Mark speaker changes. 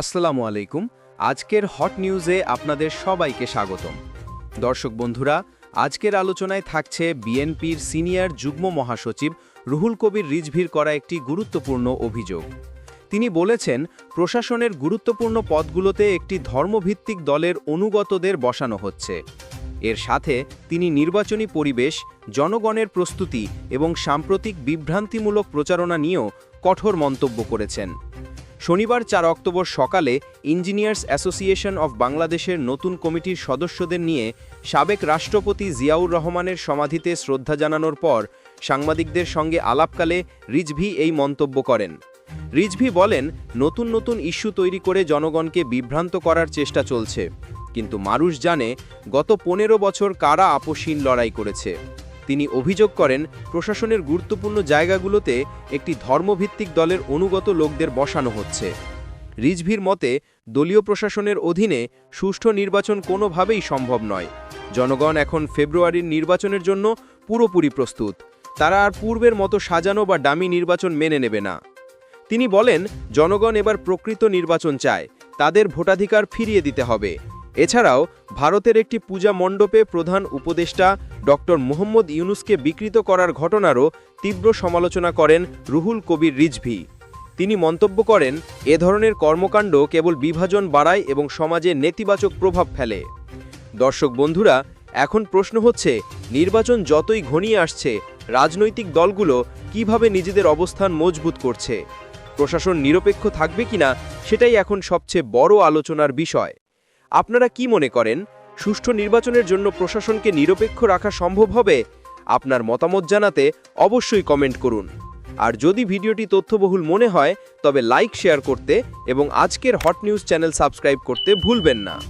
Speaker 1: আসসালামু আলাইকুম আজকের হট নিউজে আপনাদের সবাইকে স্বাগতম দর্শক বন্ধুরা আজকের আলোচনায় থাকছে বিএনপির সিনিয়র যুগ্ম মহাসচিব রুহুল কবির রিজভির করা একটি গুরুত্বপূর্ণ অভিযোগ তিনি বলেছেন প্রশাসনের গুরুত্বপূর্ণ পদগুলোতে একটি ধর্মভিত্তিক দলের অনুগতদের বসানো হচ্ছে এর সাথে তিনি নির্বাচনী পরিবেশ জনগণের প্রস্তুতি এবং সাম্প্রতিক বিভ্রান্তিমূলক প্রচারণা নিয়েও কঠোর মন্তব্য করেছেন শনিবার চার অক্টোবর সকালে ইঞ্জিনিয়ার্স অ্যাসোসিয়েশন অব বাংলাদেশের নতুন কমিটির সদস্যদের নিয়ে সাবেক রাষ্ট্রপতি জিয়াউর রহমানের সমাধিতে শ্রদ্ধা জানানোর পর সাংবাদিকদের সঙ্গে আলাপকালে রিজভি এই মন্তব্য করেন রিজভি বলেন নতুন নতুন ইস্যু তৈরি করে জনগণকে বিভ্রান্ত করার চেষ্টা চলছে কিন্তু মানুষ জানে গত পনেরো বছর কারা আপোষহীন লড়াই করেছে তিনি অভিযোগ করেন প্রশাসনের গুরুত্বপূর্ণ জায়গাগুলোতে একটি ধর্মভিত্তিক দলের অনুগত লোকদের বসানো হচ্ছে রিজভির মতে দলীয় প্রশাসনের অধীনে সুষ্ঠু নির্বাচন কোনোভাবেই সম্ভব নয় জনগণ এখন ফেব্রুয়ারির নির্বাচনের জন্য পুরোপুরি প্রস্তুত তারা আর পূর্বের মতো সাজানো বা দামি নির্বাচন মেনে নেবে না তিনি বলেন জনগণ এবার প্রকৃত নির্বাচন চায় তাদের ভোটাধিকার ফিরিয়ে দিতে হবে এছাড়াও ভারতের একটি পূজা মণ্ডপে প্রধান উপদেষ্টা ডক্টর মোহাম্মদ ইউনুসকে বিকৃত করার ঘটনারও তীব্র সমালোচনা করেন রুহুল কবির রিজভি তিনি মন্তব্য করেন এ ধরনের কর্মকাণ্ড কেবল বিভাজন বাড়ায় এবং সমাজে নেতিবাচক প্রভাব ফেলে দর্শক বন্ধুরা এখন প্রশ্ন হচ্ছে নির্বাচন যতই ঘনিয়ে আসছে রাজনৈতিক দলগুলো কিভাবে নিজেদের অবস্থান মজবুত করছে প্রশাসন নিরপেক্ষ থাকবে কিনা সেটাই এখন সবচেয়ে বড় আলোচনার বিষয় আপনারা কি মনে করেন সুষ্ঠু নির্বাচনের জন্য প্রশাসনকে নিরপেক্ষ রাখা সম্ভব হবে আপনার মতামত জানাতে অবশ্যই কমেন্ট করুন আর যদি ভিডিওটি তথ্যবহুল মনে হয় তবে লাইক শেয়ার করতে এবং আজকের হট নিউজ চ্যানেল সাবস্ক্রাইব করতে ভুলবেন না